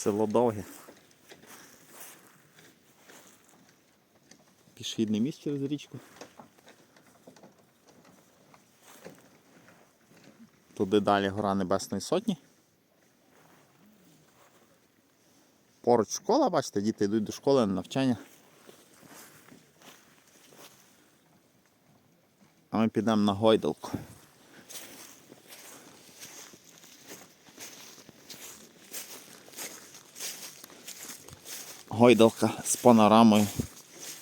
Село довге. Пішохідний міст через річку. Туди далі гора Небесної Сотні. Поруч школа, бачите, діти йдуть до школи на навчання. А ми підемо на гойдалку. Гойдалка з панорамою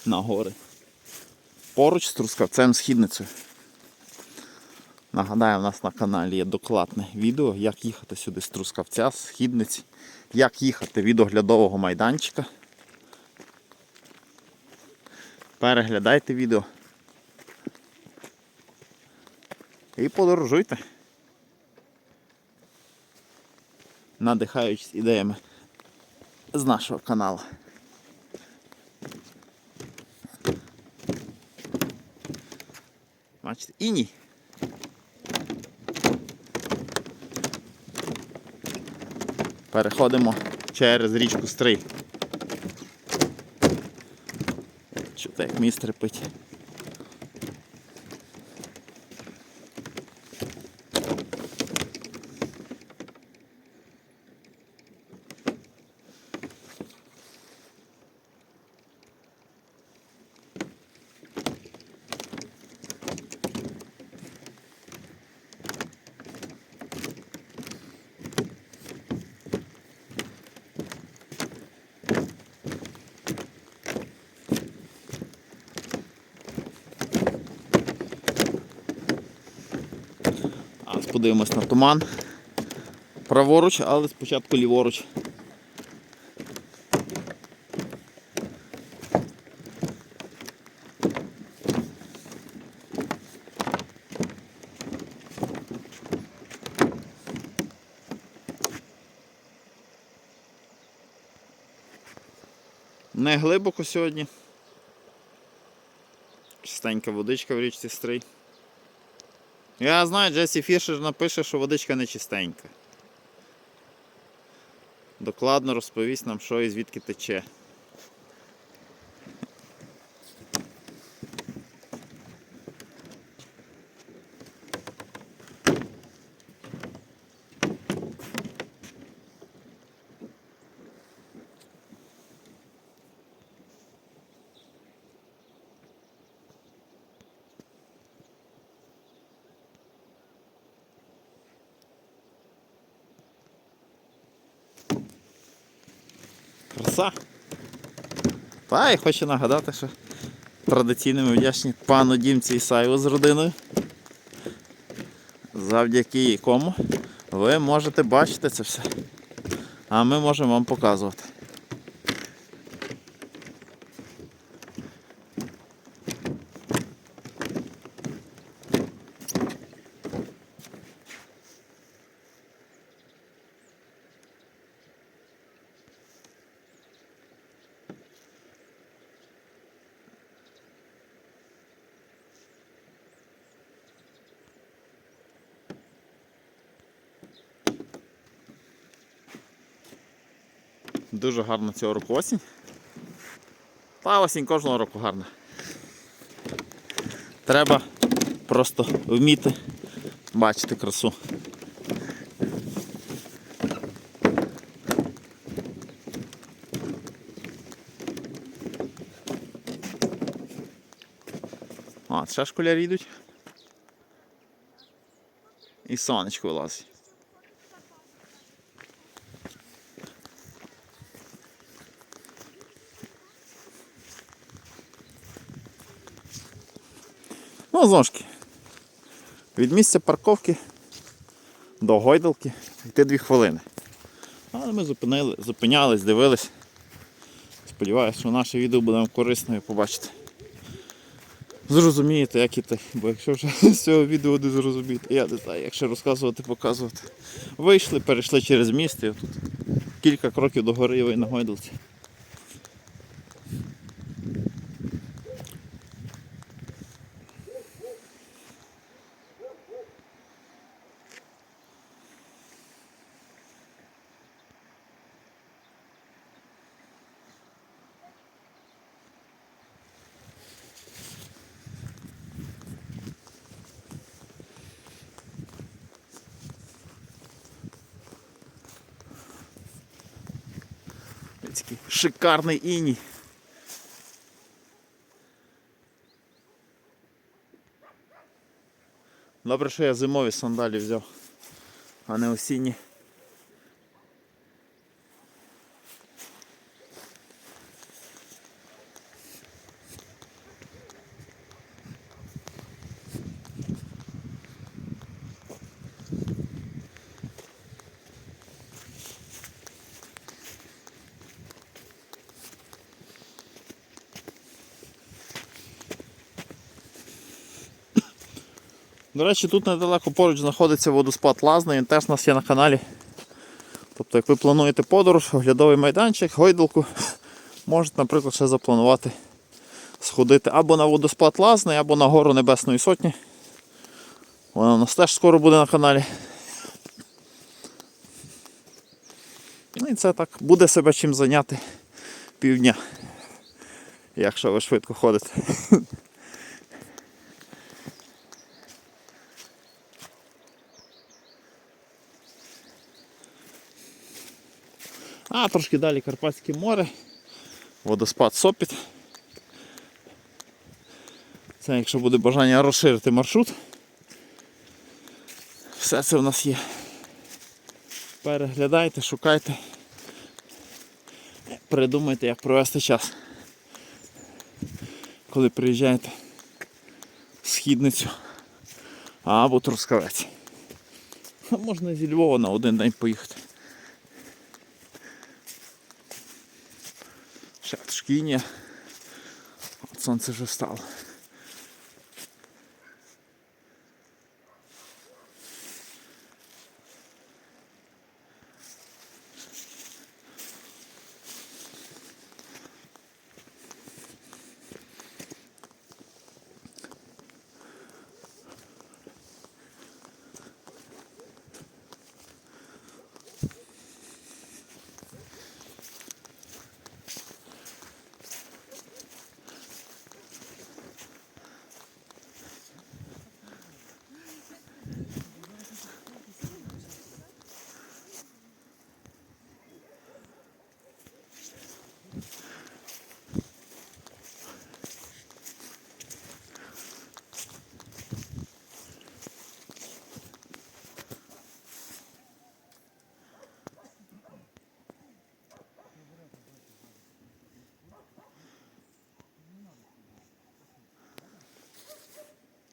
на гори. Поруч з Трускавцем Східницею. Нагадаю, у нас на каналі є докладне відео, як їхати сюди з Трускавця, з Східниці, як їхати від оглядового майданчика. Переглядайте відео. І подорожуйте. Надихаючись ідеями з нашого каналу. Бачите, ні? Переходимо через річку Стрий. Чути, як міст репить. Подивимось на туман. Праворуч, але спочатку ліворуч. Не глибоко сьогодні. Чистенька водичка в річці Стрий. Я знаю, Джесі Фішер напише, що водичка не чистенька. Докладно розповість нам, що і звідки тече. Краса. Та і хочу нагадати, що традиційно ми вдячні пану Дімці Ісаєву з родиною, завдяки якому ви можете бачити це все. А ми можемо вам показувати. Дуже гарна цього року осінь. Та осінь кожного року гарна. Треба просто вміти бачити красу. А, ще школярі йдуть. І сонечко вилазить. Ну, знову ж таки, від місця парковки до гойдалки йти дві хвилини. Але ми зупинили, зупинялись, дивились. Сподіваюся, що наше відео буде вам корисно і побачите. Зрозумієте, як іти. Бо якщо вже з цього відео не зрозумієте, я не знаю, як ще розказувати, показувати. Вийшли, перейшли через міст і тут кілька кроків до гори і ви на гойдалці. Такий шикарний іній. Добре, що я зимові сандалі взяв, а не осінні. До речі, тут недалеко поруч знаходиться водоспад Лазний, він теж у нас є на каналі. Тобто, як ви плануєте подорож, оглядовий майданчик, гойдалку, можете, наприклад, ще запланувати сходити або на водоспад Лазний, або на гору Небесної Сотні. Вона у нас теж скоро буде на каналі. Ну і це так, буде себе чим зайняти півдня, якщо ви швидко ходите. А трошки далі Карпатське море, водоспад Сопіт. Це якщо буде бажання розширити маршрут. Все це в нас є. Переглядайте, шукайте, придумайте, як провести час. Коли приїжджаєте в східницю або Трускавець. А можна зі Львова на один день поїхати. От сонце вже встало.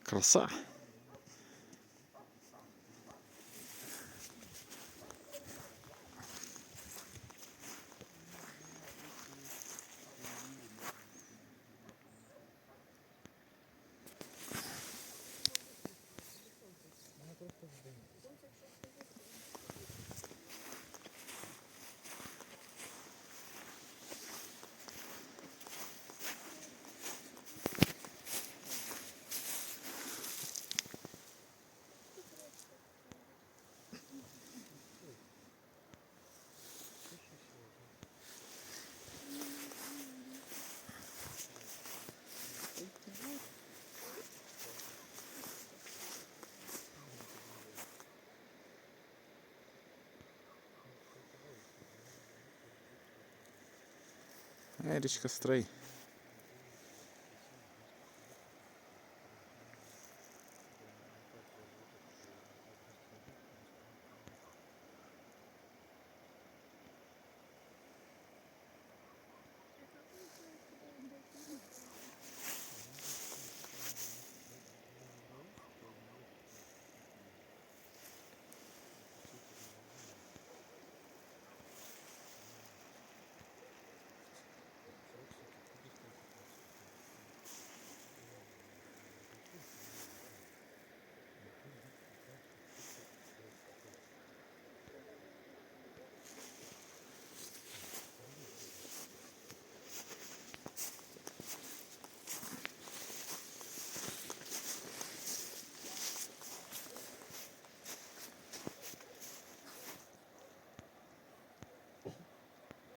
Краса. É, deixa eu castrar aí.